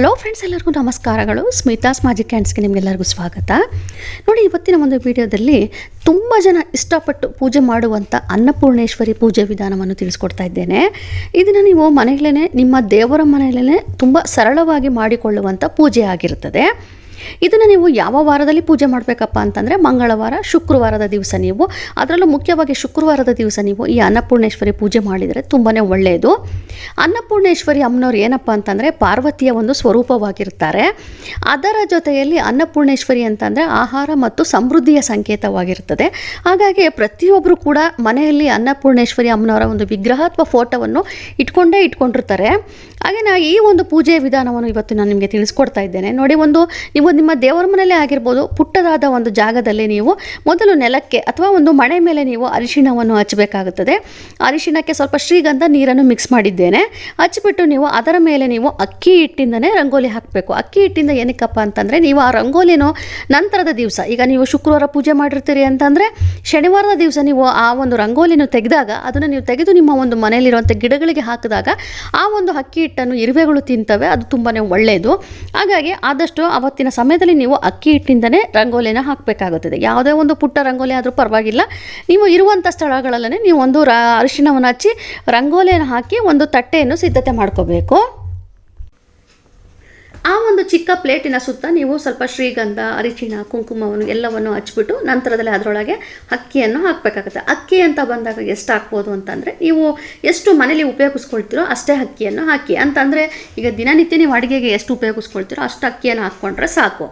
Hello friends ಎಲ್ಲರಿಗೂ ನಮಸ್ಕಾರಗಳು. ಸ್ಮಿತಾಸ್ ಮಾಜಿ ಕ್ಯಾಂಡ್ಸ್ಗೆ ನಿಮಗೆಲ್ಲರಿಗೂ ಸ್ವಾಗತ. ನೋಡಿ, ಇವತ್ತಿನ ಒಂದು ವಿಡಿಯೋದಲ್ಲಿ ತುಂಬ ಜನ ಇಷ್ಟಪಟ್ಟು ಪೂಜೆ ಮಾಡುವಂಥ ಅನ್ನಪೂರ್ಣೇಶ್ವರಿ ಪೂಜೆ ವಿಧಾನವನ್ನು ತಿಳಿಸ್ಕೊಡ್ತಾ ಇದ್ದೇನೆ. ಇದನ್ನು ನೀವು ಮನೆಯಲ್ಲೇ ನಿಮ್ಮ ದೇವರ ಮನೆಯಲ್ಲೇ ತುಂಬ ಸರಳವಾಗಿ ಮಾಡಿಕೊಳ್ಳುವಂಥ ಪೂಜೆ ಆಗಿರುತ್ತದೆ. ಇದನ್ನು ನೀವು ಯಾವ ವಾರದಲ್ಲಿ ಪೂಜೆ ಮಾಡಬೇಕಪ್ಪ ಅಂತಂದರೆ ಮಂಗಳವಾರ, ಶುಕ್ರವಾರದ ದಿವಸ ನೀವು. ಅದರಲ್ಲೂ ಮುಖ್ಯವಾಗಿ ಶುಕ್ರವಾರದ ದಿವಸ ನೀವು ಈ ಅನ್ನಪೂರ್ಣೇಶ್ವರಿ ಪೂಜೆ ಮಾಡಿದರೆ ತುಂಬಾ ಒಳ್ಳೆಯದು ಅನ್ನಪೂರ್ಣೇಶ್ವರಿ ಅಮ್ಮನವ್ರು ಏನಪ್ಪ ಅಂತಂದರೆ ಪಾರ್ವತಿಯ ಒಂದು ಸ್ವರೂಪವಾಗಿರ್ತಾರೆ. ಅದರ ಜೊತೆಯಲ್ಲಿ ಅನ್ನಪೂರ್ಣೇಶ್ವರಿ ಅಂತಂದರೆ ಆಹಾರ ಮತ್ತು ಸಮೃದ್ಧಿಯ ಸಂಕೇತವಾಗಿರ್ತದೆ. ಹಾಗಾಗಿ ಪ್ರತಿಯೊಬ್ಬರು ಕೂಡ ಮನೆಯಲ್ಲಿ ಅನ್ನಪೂರ್ಣೇಶ್ವರಿ ಅಮ್ಮನವರ ಒಂದು ವಿಗ್ರಹ ಅಥವಾ ಫೋಟೋವನ್ನು ಇಟ್ಕೊಂಡೇ ಇಟ್ಕೊಂಡಿರ್ತಾರೆ. ಹಾಗೆ ನಾ ಈ ಒಂದು ಪೂಜೆಯ ವಿಧಾನವನ್ನು ಇವತ್ತು ನಾನು ನಿಮಗೆ ತಿಳಿಸ್ಕೊಡ್ತಾ ಇದ್ದೇನೆ. ನೋಡಿ, ಒಂದು ನೀವು ನಿಮ್ಮ ದೇವರ ಮನೆಯಲ್ಲೇ ಆಗಿರ್ಬೋದು, ಪುಟ್ಟದಾದ ಒಂದು ಜಾಗದಲ್ಲಿ ನೀವು ಮೊದಲು ನೆಲಕ್ಕೆ ಅಥವಾ ಒಂದು ಮಣೆ ಮೇಲೆ ನೀವು ಅರಿಶಿಣವನ್ನು ಹಚ್ಚಬೇಕಾಗುತ್ತದೆ. ಅರಿಶಿಣಕ್ಕೆ ಸ್ವಲ್ಪ ಶ್ರೀಗಂಧ ನೀರನ್ನು ಮಿಕ್ಸ್ ಮಾಡಿದ್ದೇನೆ. ಹಚ್ಚಿಬಿಟ್ಟು ನೀವು ಅದರ ಮೇಲೆ ನೀವು ಅಕ್ಕಿ ಹಿಟ್ಟಿಂದನೇ ರಂಗೋಲಿ ಹಾಕಬೇಕು. ಅಕ್ಕಿ ಹಿಟ್ಟಿಂದ ಏನಕ್ಕಪ್ಪ ಅಂತಂದರೆ, ನೀವು ಆ ರಂಗೋಲಿನೋ ನಂತರದ ದಿವಸ, ಈಗ ನೀವು ಶುಕ್ರವಾರ ಪೂಜೆ ಮಾಡಿರ್ತೀರಿ ಅಂತಂದರೆ, ಶನಿವಾರದ ದಿವಸ ನೀವು ಆ ಒಂದು ರಂಗೋಲಿನ ತೆಗೆದಾಗ, ಅದನ್ನು ನೀವು ತೆಗೆದು ನಿಮ್ಮ ಒಂದು ಮನೆಯಲ್ಲಿರುವಂಥ ಗಿಡಗಳಿಗೆ ಹಾಕಿದಾಗ, ಆ ಒಂದು ಅಕ್ಕಿ ಹಿಟ್ಟನ್ನು ಇರುವೆಗಳು ತಿಂತವೆ, ಅದು ತುಂಬಾ ಒಳ್ಳೆಯದು ಹಾಗಾಗಿ ಆದಷ್ಟು ಅವತ್ತಿನ ಸಮಯದಲ್ಲಿ ನೀವು ಅಕ್ಕಿ ಹಿಟ್ಟಿಂದನೇ ರಂಗೋಲಿನ ಹಾಕಬೇಕಾಗುತ್ತದೆ. ಯಾವುದೇ ಒಂದು ಪುಟ್ಟ ರಂಗೋಲಿ ಆದರೂ ಪರವಾಗಿಲ್ಲ. ನೀವು ಇರುವಂಥ ಸ್ಥಳಗಳಲ್ಲೇ ನೀವು ಒಂದು ರ, ಅರಿಶಿಣವನ್ನು ಹಚ್ಚಿ ರಂಗೋಲಿಯನ್ನು ಹಾಕಿ ಒಂದು ತಟ್ಟೆಯನ್ನು ಸಿದ್ಧತೆ ಮಾಡ್ಕೋಬೇಕು. ಆ ಒಂದು ಚಿಕ್ಕ ಪ್ಲೇಟಿನ ಸುತ್ತ ನೀವು ಸ್ವಲ್ಪ ಶ್ರೀಗಂಧ, ಅರಿಶಿಣ, ಕುಂಕುಮವನ್ನು ಎಲ್ಲವನ್ನು ಹಚ್ಬಿಟ್ಟು ನಂತರದಲ್ಲಿ ಅದರೊಳಗೆ ಅಕ್ಕಿಯನ್ನು ಹಾಕಬೇಕಾಗುತ್ತೆ. ಅಕ್ಕಿ ಅಂತ ಬಂದಾಗ ಎಷ್ಟು ಹಾಕ್ಬೋದು ಅಂತಂದರೆ ನೀವು ಎಷ್ಟು ಮನೇಲಿ ಉಪಯೋಗಿಸ್ಕೊಳ್ತೀರೋ ಅಷ್ಟೇ ಅಕ್ಕಿಯನ್ನು ಹಾಕಿ. ಅಂತಂದರೆ ಈಗ ದಿನನಿತ್ಯ ನೀವು ಅಡುಗೆಗೆ ಎಷ್ಟು ಉಪಯೋಗಿಸ್ಕೊಳ್ತೀರೋ ಅಷ್ಟು ಅಕ್ಕಿಯನ್ನು ಹಾಕ್ಕೊಂಡ್ರೆ ಸಾಕು.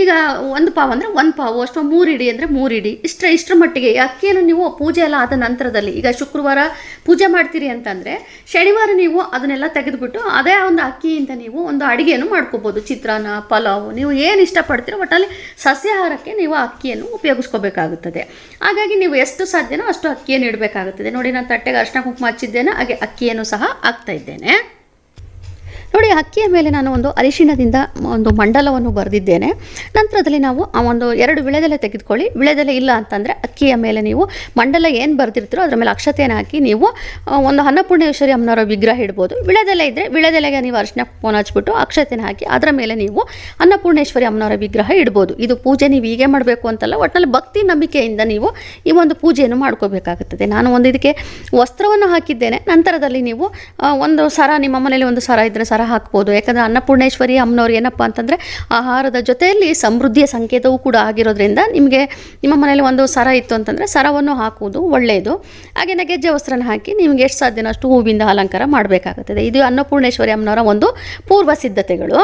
ಈಗ ಒಂದು ಪಾವು ಅಂದರೆ ಒಂದು ಪಾವು, ಅಷ್ಟು ಮೂರು ಇಡಿ ಅಂದರೆ ಮೂರು ಇಡಿ. ಇಷ್ಟರ ಇಷ್ಟರ ಮಟ್ಟಿಗೆ ಅಕ್ಕಿಯನ್ನು ನೀವು ಪೂಜೆ ಎಲ್ಲ ಆದ ನಂತರದಲ್ಲಿ, ಈಗ ಶುಕ್ರವಾರ ಪೂಜೆ ಮಾಡ್ತೀರಿ ಅಂತಂದರೆ, ಶನಿವಾರ ನೀವು ಅದನ್ನೆಲ್ಲ ತೆಗೆದುಬಿಟ್ಟು ಅದೇ ಒಂದು ಅಕ್ಕಿಯಿಂದ ನೀವು ಒಂದು ಅಡುಗೆಯನ್ನು ಮಾಡ್ಕೋಬೋದು. ಚಿತ್ರಾನ್ನ, ಪಲಾವು, ನೀವು ಏನು ಇಷ್ಟಪಡ್ತೀರೋ ಒಟ್ಟಲ್ಲಿ ಸಸ್ಯಾಹಾರಕ್ಕೆ ನೀವು ಅಕ್ಕಿಯನ್ನು ಉಪಯೋಗಿಸ್ಕೋಬೇಕಾಗುತ್ತದೆ. ಹಾಗಾಗಿ ನೀವು ಎಷ್ಟು ಸಾಧ್ಯನೋ ಅಷ್ಟು ಅಕ್ಕಿಯನ್ನು ಇಡಬೇಕಾಗುತ್ತದೆ. ನೋಡಿ, ನಾನು ತಟ್ಟೆಗೆ ಅರ್ಶನ ಕುಂಕುಮ ಹಚ್ಚಿದ್ದೇನೆ, ಹಾಗೆ ಅಕ್ಕಿಯನ್ನು ಸಹ ಹಾಕ್ತಾ ಇದ್ದೇನೆ. ನೋಡಿ ಅಕ್ಕಿಯ ಮೇಲೆ ನಾನು ಒಂದು ಅರಿಶಿಣದಿಂದ ಒಂದು ಮಂಡಲವನ್ನು ಬರೆದಿದ್ದೇನೆ. ನಂತರದಲ್ಲಿ ನಾವು ಆ ಒಂದು ಎರಡು ವಿಳೆದೆಲೆ ತೆಗೆದುಕೊಳ್ಳಿ. ವಿಳೆದೆಲೆ ಇಲ್ಲ ಅಂತಂದರೆ ಅಕ್ಕಿಯ ಮೇಲೆ ನೀವು ಮಂಡಲ ಏನು ಬರೆದಿರ್ತೀರೋ ಅದರ ಮೇಲೆ ಅಕ್ಷತೆಯನ್ನು ಹಾಕಿ ನೀವು ಒಂದು ಅನ್ನಪೂರ್ಣೇಶ್ವರಿ ಅಮ್ಮನವರ ವಿಗ್ರಹ ಇಡ್ಬೋದು. ವಿಳೆದೆಲೆ ಇದ್ದರೆ ವಿಳೆದೆಲೆಗೆ ನೀವು ಅರಿಶಿನ ಫೋನ್ ಹಚ್ಬಿಟ್ಟು ಅಕ್ಷತೆಯನ್ನು ಹಾಕಿ ಅದರ ಮೇಲೆ ನೀವು ಅನ್ನಪೂರ್ಣೇಶ್ವರಿ ಅಮ್ಮನವರ ವಿಗ್ರಹ ಇಡ್ಬೋದು. ಇದು ಪೂಜೆ ನೀವು ಹೀಗೆ ಮಾಡಬೇಕು ಅಂತಲ್ಲ ಒಟ್ಟಿನಲ್ಲಿ ಭಕ್ತಿ ನಂಬಿಕೆಯಿಂದ ನೀವು ಈ ಒಂದು ಪೂಜೆಯನ್ನು ಮಾಡ್ಕೋಬೇಕಾಗುತ್ತದೆ. ನಾನು ಒಂದು ಇದಕ್ಕೆ ವಸ್ತ್ರವನ್ನು ಹಾಕಿದ್ದೇನೆ. ನಂತರದಲ್ಲಿ ನೀವು ಒಂದು ಸರ, ನಿಮ್ಮ ಮನೇಲಿ ಒಂದು ಸರ ಇದ್ದರೆ ಸರ ಹಾಕ್ಬೋದು. ಯಾಕಂದರೆ ಅನ್ನಪೂರ್ಣೇಶ್ವರಿ ಅಮ್ಮನವ್ರು ಏನಪ್ಪ ಅಂತಂದರೆ ಆಹಾರದ ಜೊತೆಯಲ್ಲಿ ಸಮೃದ್ಧಿಯ ಸಂಕೇತವೂ ಕೂಡ ಆಗಿರೋದ್ರಿಂದ ನಿಮಗೆ ನಿಮ್ಮ ಮನೇಲಿ ಒಂದು ಸರ ಇತ್ತು ಅಂತಂದರೆ ಸರವನ್ನು ಹಾಕುವುದು ಒಳ್ಳೆಯದು ಹಾಗೆಯೇ ಗೆಜ್ಜೆ ವಸ್ತ್ರನ ಹಾಕಿ ನಿಮಗೆ ಎಷ್ಟು ಸಾಧ್ಯನೋ ಅಷ್ಟು ಹೂವಿಂದ ಅಲಂಕಾರ ಮಾಡಬೇಕಾಗುತ್ತದೆ. ಇದು ಅನ್ನಪೂರ್ಣೇಶ್ವರಿ ಅಮ್ಮನವರ ಒಂದು ಪೂರ್ವ ಸಿದ್ಧತೆಗಳು.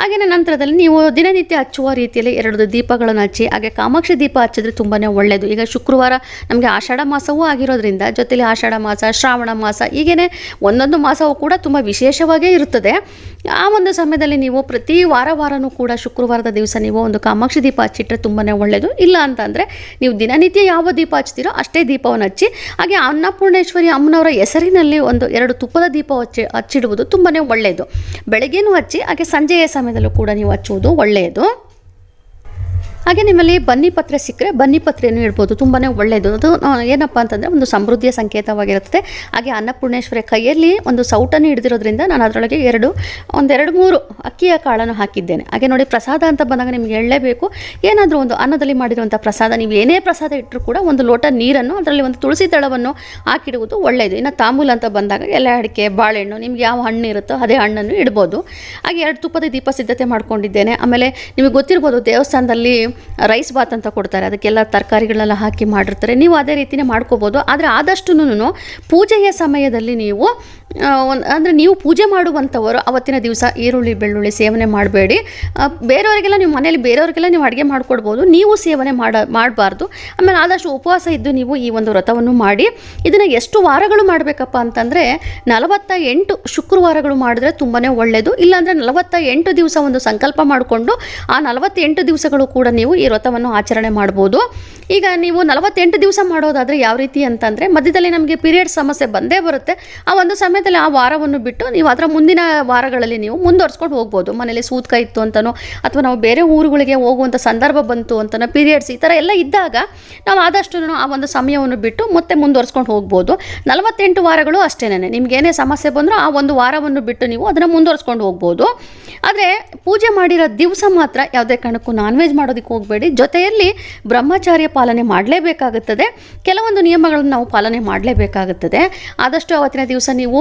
ಹಾಗೆಯೇ ನಂತರದಲ್ಲಿ ನೀವು ದಿನನಿತ್ಯ ಹಚ್ಚುವ ರೀತಿಯಲ್ಲಿ ಎರಡು ದೀಪಗಳನ್ನು ಹಚ್ಚಿ, ಹಾಗೆ ಕಾಮಾಕ್ಷಿ ದೀಪ ಹಚ್ಚಿದ್ರೆ ತುಂಬಾ ಒಳ್ಳೆಯದು ಈಗ ಶುಕ್ರವಾರ ನಮಗೆ ಆಷಾಢ ಮಾಸವೂ ಆಗಿರೋದ್ರಿಂದ ಜೊತೆಯಲ್ಲಿ ಆಷಾಢ ಮಾಸ, ಶ್ರಾವಣ ಮಾಸ ಹೀಗೇ ಒಂದೊಂದು ಮಾಸವೂ ಕೂಡ ತುಂಬ ವಿಶೇಷವಾಗೇ ಇರುತ್ತದೆ. ಆ ಒಂದು ಸಮಯದಲ್ಲಿ ನೀವು ಪ್ರತಿ ವಾರ ವಾರನೂ ಕೂಡ ಶುಕ್ರವಾರದ ದಿವಸ ನೀವು ಒಂದು ಕಾಮಾಕ್ಷಿ ದೀಪ ಹಚ್ಚಿಟ್ರೆ ತುಂಬಾ ಒಳ್ಳೆಯದು ಇಲ್ಲ ಅಂತಂದರೆ ನೀವು ದಿನನಿತ್ಯ ಯಾವ ದೀಪ ಹಚ್ತೀರೋ ಅಷ್ಟೇ ದೀಪವನ್ನು ಹಚ್ಚಿ, ಹಾಗೆ ಅನ್ನಪೂರ್ಣೇಶ್ವರಿ ಅಮ್ಮನವರ ಹೆಸರಿನಲ್ಲಿ ಒಂದು ಎರಡು ತುಪ್ಪದ ದೀಪ ಹಚ್ಚಿ, ಹಚ್ಚಿಡುವುದು ತುಂಬಾ ಒಳ್ಳೆಯದು ಬೆಳಗ್ಗೆನೂ ಹಚ್ಚಿ, ಹಾಗೆ ಸಂಜೆಯ ಸಮಯದಲ್ಲೂ ಕೂಡ ನೀವು ಹಚ್ಚುವುದು ಒಳ್ಳೆಯದು ಹಾಗೆ ನಿಮ್ಮಲ್ಲಿ ಬನ್ನಿ ಪತ್ರೆ ಸಿಕ್ಕರೆ ಬನ್ನಿ ಪತ್ರೆಯನ್ನು ಇಡ್ಬೋದು. ತುಂಬಾ ಒಳ್ಳೆಯದು ಅದು ಏನಪ್ಪ ಅಂತಂದರೆ ಒಂದು ಸಮೃದ್ಧಿಯ ಸಂಕೇತವಾಗಿರುತ್ತದೆ. ಹಾಗೆ ಅನ್ನಪೂರ್ಣೇಶ್ವರಿ ಕೈಯಲ್ಲಿ ಒಂದು ಸೌಟನ್ನು ಹಿಡಿದಿರೋದ್ರಿಂದ ನಾನು ಅದರೊಳಗೆ ಎರಡು, ಒಂದೆರಡು ಮೂರು ಅಕ್ಕಿಯ ಕಾಳನ್ನು ಹಾಕಿದ್ದೇನೆ. ಹಾಗೆ ನೋಡಿ ಪ್ರಸಾದ ಅಂತ ಬಂದಾಗ ನಿಮಗೆ ಎಳ್ಳೇಬೇಕು ಏನಾದರೂ ಒಂದು ಅನ್ನದಲ್ಲಿ ಮಾಡಿರುವಂಥ ಪ್ರಸಾದ, ನೀವು ಏನೇ ಪ್ರಸಾದ ಇಟ್ಟರೂ ಕೂಡ ಒಂದು ಲೋಟ ನೀರನ್ನು ಅದರಲ್ಲಿ ಒಂದು ತುಳಸಿ ದಳವನ್ನು ಹಾಕಿಡುವುದು ಒಳ್ಳೆಯದು ಇನ್ನು ತಾಂಬೂಲ ಅಂತ ಬಂದಾಗ ಎಲೆ ಅಡಿಕೆ, ಬಾಳೆಹಣ್ಣು, ನಿಮ್ಗೆ ಯಾವ ಹಣ್ಣು ಇರುತ್ತೋ ಅದೇ ಹಣ್ಣನ್ನು ಇಡ್ಬೋದು. ಹಾಗೆ ಎರಡು ತುಪ್ಪದ ದೀಪ ಸಿದ್ಧತೆ ಮಾಡ್ಕೊಂಡಿದ್ದೇನೆ. ಆಮೇಲೆ ನಿಮಗೆ ಗೊತ್ತಿರ್ಬೋದು ದೇವಸ್ಥಾನದಲ್ಲಿ ರೈಸ್ ಬಾತ್ ಅಂತ ಕೊಡ್ತಾರೆ. ಅದಕ್ಕೆಲ್ಲ ತರಕಾರಿಗಳೆಲ್ಲ ಹಾಕಿ ಮಾಡಿರ್ತಾರೆ. ನೀವು ಅದೇ ರೀತಿಯೇ ಮಾಡ್ಕೋಬೋದು. ಆದರೆ ಆದಷ್ಟು ಪೂಜೆಯ ಸಮಯದಲ್ಲಿ ನೀವು ಒಂದು, ಅಂದರೆ ನೀವು ಪೂಜೆ ಮಾಡುವಂಥವರು ಅವತ್ತಿನ ದಿವಸ ಈರುಳ್ಳಿ, ಬೆಳ್ಳುಳ್ಳಿ ಸೇವನೆ ಮಾಡಬೇಡಿ. ಬೇರೆಯವರಿಗೆಲ್ಲ ನೀವು ಮನೇಲಿ ಬೇರೆಯವರಿಗೆಲ್ಲ ನೀವು ಅಡುಗೆ ಮಾಡಿಕೊಡ್ಬೋದು. ನೀವು ಸೇವನೆ ಮಾಡ, ಮಾಡಬಾರ್ದು. ಆಮೇಲೆ ಆದಷ್ಟು ಉಪವಾಸ ಇದ್ದು ನೀವು ಈ ಒಂದು ವ್ರತವನ್ನು ಮಾಡಿ. ಇದನ್ನು ಎಷ್ಟು ವಾರಗಳು ಮಾಡಬೇಕಪ್ಪ ಅಂತಂದರೆ ನಲವತ್ತ ಎಂಟು ಶುಕ್ರವಾರಗಳು ಮಾಡಿದ್ರೆ ತುಂಬಾ ಒಳ್ಳೆಯದು ಇಲ್ಲಾಂದರೆ ನಲವತ್ತ ಎಂಟು ದಿವಸ ಒಂದು ಸಂಕಲ್ಪ ಮಾಡಿಕೊಂಡು ಆ ನಲವತ್ತೆಂಟು ದಿವಸಗಳು ಕೂಡ ನೀವು ಈ ವ್ರತವನ್ನು ಆಚರಣೆ ಮಾಡ್ಬೋದು ಈಗ ನೀವು ನಲವತ್ತೆಂಟು ದಿವಸ ಮಾಡೋದಾದರೆ ಯಾವ ರೀತಿ ಅಂತಂದರೆ ಮಧ್ಯದಲ್ಲಿ ನಮಗೆ ಪೀರಿಯಡ್ ಸಮಸ್ಯೆ ಬಂದೇ ಬರುತ್ತೆ. ಆ ಒಂದು ಸಮಯದಲ್ಲಿ ಆ ವಾರವನ್ನು ಬಿಟ್ಟು ನೀವು ಅದರ ಮುಂದಿನ ವಾರಗಳಲ್ಲಿ ನೀವು ಮುಂದುವರ್ಸ್ಕೊಂಡು ಹೋಗ್ಬೋದು. ಮನೇಲಿ ಸೂತ್ಕ ಇತ್ತು ಅಂತನೋ ಅಥವಾ ನಾವು ಬೇರೆ ಊರುಗಳಿಗೆ ಹೋಗುವಂಥ ಸಂದರ್ಭ ಬಂತು ಅಂತನೋ ಪೀರಿಯಡ್ಸ್ ಈ ಥರ ಎಲ್ಲ ಇದ್ದಾಗ ನಾವು ಆದಷ್ಟು ಆ ಒಂದು ಸಮಯವನ್ನು ಬಿಟ್ಟು ಮತ್ತೆ ಮುಂದುವರ್ಸ್ಕೊಂಡು ಹೋಗ್ಬೋದು. ನಲವತ್ತೆಂಟು ವಾರಗಳು ಅಷ್ಟೇನೆ. ನಿಮ್ಗೆ ಏನೇ ಸಮಸ್ಯೆ ಬಂದರೂ ಆ ಒಂದು ವಾರವನ್ನು ಬಿಟ್ಟು ನೀವು ಅದನ್ನು ಮುಂದುವರ್ಸ್ಕೊಂಡು ಹೋಗ್ಬೋದು. ಆದರೆ ಪೂಜೆ ಮಾಡಿರೋ ದಿವಸ ಮಾತ್ರ ಯಾವುದೇ ಕಾರಣಕ್ಕೂ ನಾನ್ ವೆಜ್ ಮಾಡೋದಕ್ಕೆ ಹೋಗಬೇಡಿ. ಜೊತೆಯಲ್ಲಿ ಬ್ರಹ್ಮಚಾರ್ಯ ಪಾಲನೆ ಮಾಡಲೇಬೇಕಾಗುತ್ತದೆ. ಕೆಲವೊಂದು ನಿಯಮಗಳನ್ನು ನಾವು ಪಾಲನೆ ಮಾಡಲೇಬೇಕಾಗುತ್ತದೆ. ಆದಷ್ಟು ಅವತ್ತಿನ ದಿವಸ ನೀವು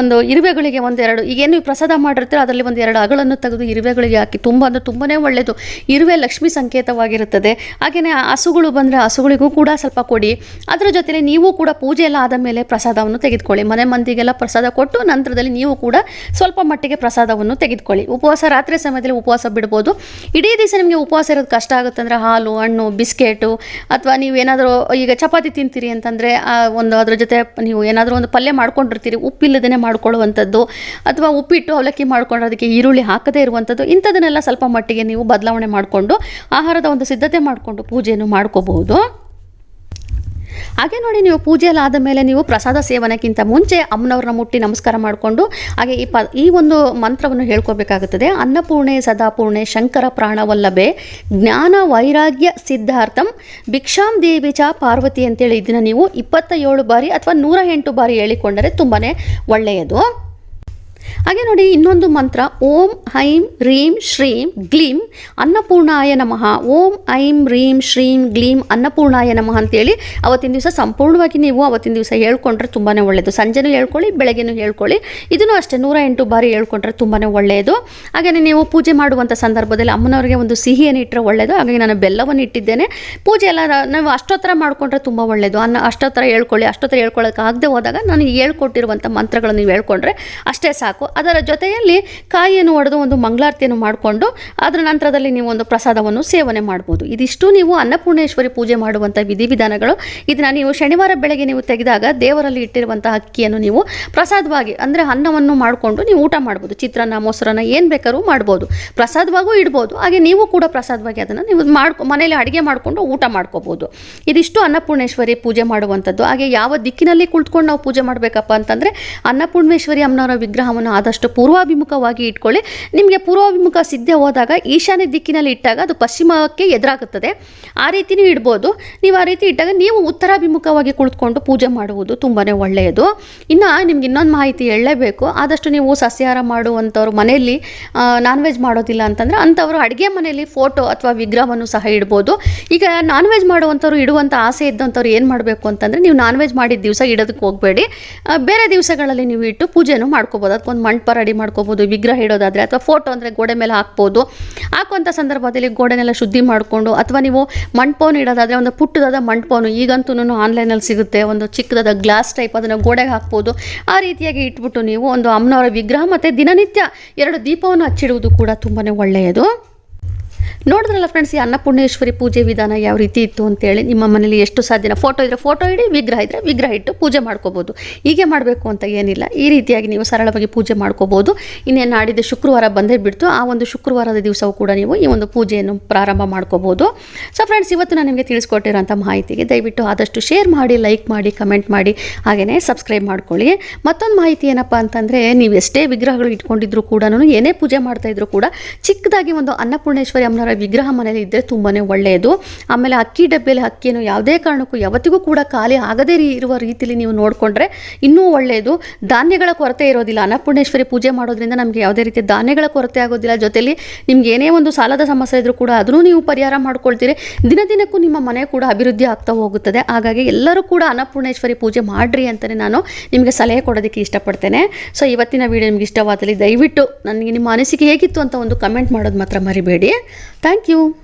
ಒಂದು ಇರುವೆಗಳಿಗೆ ಒಂದೆರಡು ಈಗೇನು ಪ್ರಸಾದ ಮಾಡಿರ್ತೀರೋ ಅದರಲ್ಲಿ ಒಂದು ಎರಡು ಅಗಳನ್ನು ತೆಗೆದು ಇರುವೆಗಳಿಗೆ ಹಾಕಿ, ತುಂಬ ಅಂದರೆ ತುಂಬಾ ಒಳ್ಳೆಯದು. ಇರುವೆ ಲಕ್ಷ್ಮಿ ಸಂಕೇತವಾಗಿರುತ್ತದೆ. ಹಾಗೆಯೇ ಹಸುಗಳು ಬಂದರೆ ಹಸುಗಳಿಗೂ ಕೂಡ ಸ್ವಲ್ಪ ಕೊಡಿ. ಅದರ ಜೊತೆಗೆ ನೀವು ಕೂಡ ಪೂಜೆ ಎಲ್ಲ ಆದ ಮೇಲೆ ಪ್ರಸಾದವನ್ನು ತೆಗೆದುಕೊಳ್ಳಿ. ಮನೆ ಮಂದಿಗೆಲ್ಲ ಪ್ರಸಾದ ಕೊಟ್ಟು ನಂತರದಲ್ಲಿ ನೀವು ಕೂಡ ಸ್ವಲ್ಪ ಮಟ್ಟಿಗೆ ಪ್ರಸಾದವನ್ನು ತೆಗೆದುಕೊಳ್ಳಿ. ಉಪವಾಸ, ರಾತ್ರಿ ಸಮಯದಲ್ಲಿ ಉಪವಾಸ ಬಿಡ್ಬೋದು. ಇಡೀ ದಿವಸ ನಿಮಗೆ ಉಪವಾಸ ಇರೋದು ಕಷ್ಟ ಆಗುತ್ತೆ ಅಂದರೆ ಹಾಲು, ಹಣ್ಣು, ಬಿಸ್ಕೆಟು, ಅಥವಾ ನೀವು ಏನಾದರೂ, ಈಗ ಚಪಾತಿ ತಿಂತೀರಿ ಅಂತಂದರೆ ಒಂದು ಅದ್ರ ಜೊತೆ ನೀವು ಏನಾದರೂ ಒಂದು ಪಲ್ಯ ಮಾಡ್ಕೊಂಡಿರ್ತೀರಿ ಉಪ್ಪಿಲ್ಲದೇ ಮಾಡ್ಕೊಳ್ಳುವಂಥದ್ದು, ಅಥವಾ ಉಪ್ಪಿಟ್ಟು ಅವಲಕ್ಕಿ ಮಾಡ್ಕೊಂಡು ಅದಕ್ಕೆ ಈರುಳ್ಳಿ ಹಾಕದೇ ಇರುವಂಥದ್ದು, ಇಂಥದನ್ನೆಲ್ಲ ಸ್ವಲ್ಪ ಮಟ್ಟಿಗೆ ನೀವು ಬದಲಾವಣೆ ಮಾಡಿಕೊಂಡು, ಆಹಾರದ ಒಂದು ಸಿದ್ಧತೆ ಮಾಡಿಕೊಂಡು ಪೂಜೆಯನ್ನು ಮಾಡ್ಕೋಬಹುದು. ಹಾಗೆ ನೋಡಿ ನೀವು ಪೂಜೆ ಆದ ಮೇಲೆ ನೀವು ಪ್ರಸಾದ ಸೇವನೆಗಿಂತ ಮುಂಚೆ ಅಮ್ಮನವ್ರನ್ನ ಮುಟ್ಟಿ ನಮಸ್ಕಾರ ಮಾಡಿಕೊಂಡು ಹಾಗೆ ಈ ಪ ಈ ಒಂದು ಮಂತ್ರವನ್ನು ಹೇಳ್ಕೋಬೇಕಾಗುತ್ತದೆ. ಅನ್ನಪೂರ್ಣೆ ಸದಾಪೂರ್ಣೆ ಶಂಕರ ಪ್ರಾಣವಲ್ಲಭೆ ಜ್ಞಾನ ವೈರಾಗ್ಯ ಸಿದ್ಧಾರ್ಥಂ ಭಿಕ್ಷಾಂ ದೇವಿ ಚ ಪಾರ್ವತಿ ಅಂತೇಳಿ ಇದನ್ನು ನೀವು ಇಪ್ಪತ್ತ ಬಾರಿ ಅಥವಾ ನೂರ ಎಂಟು ಬಾರಿ ಹೇಳಿಕೊಂಡರೆ ತುಂಬಾ ಒಳ್ಳೆಯದು. ಹಾಗೆ ನೋಡಿ, ಇನ್ನೊಂದು ಮಂತ್ರ, ಓಂ ಐಂ ರೀಂ ಶ್ರೀಂ ಗ್ಲೀಂ ಅನ್ನಪೂರ್ಣಾಯ ನಮಃ. ಓಂ ಐಂ ರೀಂ ಶ್ರೀಂ ಗ್ಲೀಂ ಅನ್ನಪೂರ್ಣಾಯ ನಮಃ ಅಂತೇಳಿ ಅವತ್ತಿನ ದಿವಸ ಸಂಪೂರ್ಣವಾಗಿ ನೀವು ಅವತ್ತಿನ ದಿವಸ ಹೇಳ್ಕೊಂಡ್ರೆ ತುಂಬಾ ಒಳ್ಳೆಯದು ಸಂಜೆನೂ ಹೇಳ್ಕೊಳ್ಳಿ, ಬೆಳಗ್ಗೆನೂ ಹೇಳ್ಕೊಳ್ಳಿ. ಇದನ್ನು ಅಷ್ಟೇ ನೂರ ಎಂಟು ಬಾರಿ ಹೇಳ್ಕೊಂಡ್ರೆ ತುಂಬಾ ಒಳ್ಳೆಯದು ಹಾಗೆಯೇ ನೀವು ಪೂಜೆ ಮಾಡುವಂಥ ಸಂದರ್ಭದಲ್ಲಿ ಅಮ್ಮನವರಿಗೆ ಒಂದು ಸಿಹಿಯನ್ನು ಇಟ್ಟರೆ ಒಳ್ಳೆಯದು ಹಾಗಾಗಿ ನಾನು ಬೆಲ್ಲವನ್ನು ಇಟ್ಟಿದ್ದೇನೆ. ಪೂಜೆ ಎಲ್ಲ ನಾವು ಅಷ್ಟೋತ್ತರ ಮಾಡಿಕೊಂಡ್ರೆ ತುಂಬ ಒಳ್ಳೆಯದು ಅನ್ನ ಅಷ್ಟೋತ್ತರ ಹೇಳ್ಕೊಳ್ಳಿ. ಅಷ್ಟೋತ್ತರ ಹೇಳ್ಕೊಳ್ಳೋಕೆ ಆಗದೆ ಹೋದಾಗ ನಾನು ಹೇಳ್ಕೊಟ್ಟಿರುವಂಥ ಮಂತ್ರಗಳನ್ನು ನೀವು ಹೇಳ್ಕೊಂಡ್ರೆ ಅಷ್ಟೇ ಸಾಕು. ಅದರ ಜೊತೆಯಲ್ಲಿ ಕಾಯಿಯನ್ನು ಒಡೆದು ಒಂದು ಮಂಗಳಾರತಿಯನ್ನು ಮಾಡಿಕೊಂಡು ಅದರ ನಂತರದಲ್ಲಿ ನೀವು ಒಂದು ಪ್ರಸಾದವನ್ನು ಸೇವನೆ ಮಾಡ್ಬೋದು. ಇದಿಷ್ಟು ನೀವು ಅನ್ನಪೂರ್ಣೇಶ್ವರಿ ಪೂಜೆ ಮಾಡುವಂಥ ವಿಧಿವಿಧಾನಗಳು. ಇದನ್ನು ನೀವು ಶನಿವಾರ ಬೆಳಗ್ಗೆ ನೀವು ತೆಗೆದಾಗ ದೇವರಲ್ಲಿ ಇಟ್ಟಿರುವಂಥ ಅಕ್ಕಿಯನ್ನು ನೀವು ಪ್ರಸಾದವಾಗಿ ಅಂದರೆ ಅನ್ನವನ್ನು ಮಾಡಿಕೊಂಡು ನೀವು ಊಟ ಮಾಡ್ಬೋದು. ಚಿತ್ರಾನ್ನ, ಮೊಸರನ್ನ ಏನು ಬೇಕಾದ್ರೂ ಮಾಡ್ಬೋದು. ಪ್ರಸಾದವಾಗೂ ಇಡ್ಬೋದು. ಹಾಗೆ ನೀವು ಕೂಡ ಪ್ರಸಾದವಾಗಿ ಅದನ್ನು ನೀವು ಮಾಡ್ಕೊ ಮನೇಲಿ ಅಡುಗೆ ಮಾಡಿಕೊಂಡು ಊಟ ಮಾಡ್ಕೋಬೋದು. ಇದಿಷ್ಟು ಅನ್ನಪೂರ್ಣೇಶ್ವರಿ ಪೂಜೆ ಮಾಡುವಂಥದ್ದು. ಹಾಗೆ ಯಾವ ದಿಕ್ಕಿನಲ್ಲಿ ಕುಳಿತುಕೊಂಡು ನಾವು ಪೂಜೆ ಮಾಡಬೇಕಪ್ಪ ಅಂತಂದರೆ ಅನ್ನಪೂರ್ಣೇಶ್ವರಿ ಅಮ್ಮನವರ ವಿಗ್ರಹವನ್ನು ಆದಷ್ಟು ಪೂರ್ವಾಭಿಮುಖವಾಗಿ ಇಟ್ಕೊಳ್ಳಿ. ನಿಮಗೆ ಪೂರ್ವಾಭಿಮುಖ ಸಿದ್ಧ ಹೋದಾಗ ಈಶಾನ್ಯ ದಿಕ್ಕಿನಲ್ಲಿ ಇಟ್ಟಾಗ ಅದು ಪಶ್ಚಿಮಕ್ಕೆ ಎದುರಾಗುತ್ತದೆ. ಆ ರೀತಿಯೂ ಇಡ್ಬೋದು. ನೀವು ಆ ರೀತಿ ಇಟ್ಟಾಗ ನೀವು ಉತ್ತರಾಭಿಮುಖವಾಗಿ ಕುಳಿತುಕೊಂಡು ಪೂಜೆ ಮಾಡುವುದು ತುಂಬಾ ಒಳ್ಳೆಯದು. ಇನ್ನು ನಿಮ್ಗೆ ಇನ್ನೊಂದು ಮಾಹಿತಿ ಹೇಳಲೇಬೇಕು. ಆದಷ್ಟು ನೀವು ಸಸ್ಯಾಹಾರ ಮಾಡುವಂಥವ್ರು ಮನೆಯಲ್ಲಿ ನಾನ್ ವೆಜ್ ಮಾಡೋದಿಲ್ಲ ಅಂತಂದರೆ ಅಂಥವರು ಅಡುಗೆ ಮನೆಯಲ್ಲಿ ಫೋಟೋ ಅಥವಾ ವಿಗ್ರಹವನ್ನು ಸಹ ಇಡ್ಬೋದು. ಈಗ ನಾನ್ ವೆಜ್ ಮಾಡುವಂಥವ್ರು ಇಡುವಂಥ ಆಸೆ ಇದ್ದಂಥವ್ರು ಏನು ಮಾಡಬೇಕು ಅಂತಂದರೆ ನೀವು ನಾನ್ ವೆಜ್ ಮಾಡಿದ ದಿವಸ ಇಡೋದಕ್ಕೆ ಹೋಗಬೇಡಿ. ಬೇರೆ ದಿವಸಗಳಲ್ಲಿ ನೀವು ಇಟ್ಟು ಪೂಜೆಯನ್ನು ಮಾಡ್ಕೋಬೋದು. ಮಂಟಪ ರೆಡಿ ಮಾಡ್ಕೋಬೋದು, ವಿಗ್ರಹ ಇಡೋದಾದರೆ ಅಥವಾ ಫೋಟೋ ಅಂದರೆ ಗೋಡೆ ಮೇಲೆ ಹಾಕ್ಬೋದು. ಹಾಕುವಂಥ ಸಂದರ್ಭದಲ್ಲಿ ಗೋಡೆನೆಲ್ಲ ಶುದ್ಧಿ ಮಾಡಿಕೊಂಡು ಅಥವಾ ನೀವು ಮಂಟಪವನ್ನು ಇಡೋದಾದರೆ ಒಂದು ಪುಟ್ಟದಾದ ಮಂಟಪವನ್ನು ಈಗಂತೂ ಆನ್ಲೈನಲ್ಲಿ ಸಿಗುತ್ತೆ, ಒಂದು ಚಿಕ್ಕದಾದ ಗ್ಲಾಸ್ ಟೈಪ್ ಅದನ್ನು ಗೋಡೆಗೆ ಹಾಕ್ಬೋದು. ಆ ರೀತಿಯಾಗಿ ಇಟ್ಬಿಟ್ಟು ನೀವು ಒಂದು ಅಮ್ಮನವರ ವಿಗ್ರಹ ಮತ್ತು ದಿನನಿತ್ಯ ಎರಡು ದೀಪವನ್ನು ಹಚ್ಚಿಡುವುದು ಕೂಡ ತುಂಬಾ ಒಳ್ಳೆಯದು. ನೋಡಿದ್ರಲ್ಲ ಫ್ರೆಂಡ್ಸ್ ಈ ಅನ್ನಪೂರ್ಣೇಶ್ವರಿ ಪೂಜೆ ವಿಧಾನ ಯಾವ ರೀತಿ ಇತ್ತು ಅಂತೇಳಿ. ನಿಮ್ಮ ಮನೇಲಿ ಎಷ್ಟು ಸಾಧ್ಯನ? ಫೋಟೋ ಇದ್ದರೆ ಫೋಟೋ ಇಡಿ, ವಿಗ್ರಹ ಇದ್ದರೆ ವಿಗ್ರಹ ಇಟ್ಟು ಪೂಜೆ ಮಾಡ್ಕೋಬೋದು. ಹೀಗೆ ಮಾಡಬೇಕು ಅಂತ ಏನಿಲ್ಲ. ಈ ರೀತಿಯಾಗಿ ನೀವು ಸರಳವಾಗಿ ಪೂಜೆ ಮಾಡ್ಕೋಬೋದು. ಇನ್ನೇನು ನಾಡಿದ್ದು ಶುಕ್ರವಾರ ಬಂದೇ ಬಿಡ್ತು. ಆ ಒಂದು ಶುಕ್ರವಾರದ ದಿವಸವೂ ಕೂಡ ನೀವು ಈ ಒಂದು ಪೂಜೆಯನ್ನು ಪ್ರಾರಂಭ ಮಾಡ್ಕೋಬೋದು. ಸೊ ಫ್ರೆಂಡ್ಸ್ ಇವತ್ತು ನಾನು ನಿಮಗೆ ತಿಳಿಸ್ಕೊಟ್ಟಿರೋಂಥ ಮಾಹಿತಿಗೆ ದಯವಿಟ್ಟು ಆದಷ್ಟು ಶೇರ್ ಮಾಡಿ ಲೈಕ್ ಮಾಡಿ ಕಮೆಂಟ್ ಮಾಡಿ, ಹಾಗೆಯೇ ಸಬ್ಸ್ಕ್ರೈಬ್ ಮಾಡ್ಕೊಳ್ಳಿ. ಮತ್ತೊಂದು ಮಾಹಿತಿ ಏನಪ್ಪ ಅಂತಂದರೆ, ನೀವು ಎಷ್ಟೇ ವಿಗ್ರಹಗಳು ಇಟ್ಕೊಂಡಿದ್ರು ಕೂಡ ಏನೇ ಪೂಜೆ ಮಾಡ್ತಾ ಇದ್ರು ಕೂಡ ಚಿಕ್ಕದಾಗಿ ಒಂದು ಅನ್ನಪೂರ್ಣೇಶ್ವರಿ ಅಮ್ಮನವರ ವಿಗ್ರಹ ಮನೇಲಿ ಇದ್ದರೆ ತುಂಬಾ ಒಳ್ಳೆಯದು. ಆಮೇಲೆ ಅಕ್ಕಿ ಡಬ್ಬಿಯಲ್ಲಿ ಅಕ್ಕಿಯನ್ನು ಯಾವುದೇ ಕಾರಣಕ್ಕೂ ಯಾವತ್ತಿಗೂ ಕೂಡ ಖಾಲಿ ಆಗದೇ ಇರುವ ರೀತಿಯಲ್ಲಿ ನೀವು ನೋಡಿಕೊಂಡ್ರೆ ಇನ್ನೂ ಒಳ್ಳೆಯದು. ಧಾನ್ಯಗಳ ಕೊರತೆ ಇರೋದಿಲ್ಲ. ಅನ್ನಪೂರ್ಣೇಶ್ವರಿ ಪೂಜೆ ಮಾಡೋದ್ರಿಂದ ನಮಗೆ ಯಾವುದೇ ರೀತಿಯ ಧಾನ್ಯಗಳ ಕೊರತೆ ಆಗೋದಿಲ್ಲ. ಜೊತೆಯಲ್ಲಿ ನಿಮ್ಗೆ ಏನೇ ಒಂದು ಸಾಲದ ಸಮಸ್ಯೆ ಇದ್ರೂ ಕೂಡ ಅದನ್ನು ನೀವು ಪರಿಹಾರ ಮಾಡ್ಕೊಳ್ತೀರಿ. ದಿನ ದಿನಕ್ಕೂ ನಿಮ್ಮ ಮನೆ ಕೂಡ ಅಭಿವೃದ್ಧಿ ಆಗ್ತಾ ಹೋಗುತ್ತದೆ. ಹಾಗಾಗಿ ಎಲ್ಲರೂ ಕೂಡ ಅನ್ನಪೂರ್ಣೇಶ್ವರಿ ಪೂಜೆ ಮಾಡ್ರಿ ಅಂತಲೇ ನಾನು ನಿಮಗೆ ಸಲಹೆ ಕೊಡೋದಕ್ಕೆ ಇಷ್ಟಪಡ್ತೇನೆ. ಸೊ, ಇವತ್ತಿನ ವಿಡಿಯೋ ನಿಮ್ಗೆ ಇಷ್ಟವಾದಲ್ಲಿ ದಯವಿಟ್ಟು ನನಗೆ ನಿಮ್ಮ ಅನಿಸಿಕೆ ಹೇಗಿತ್ತು ಅಂತ ಒಂದು ಕಮೆಂಟ್ ಮಾಡೋದು ಮಾತ್ರ ಮರಿಬೇಡಿ. Thank you.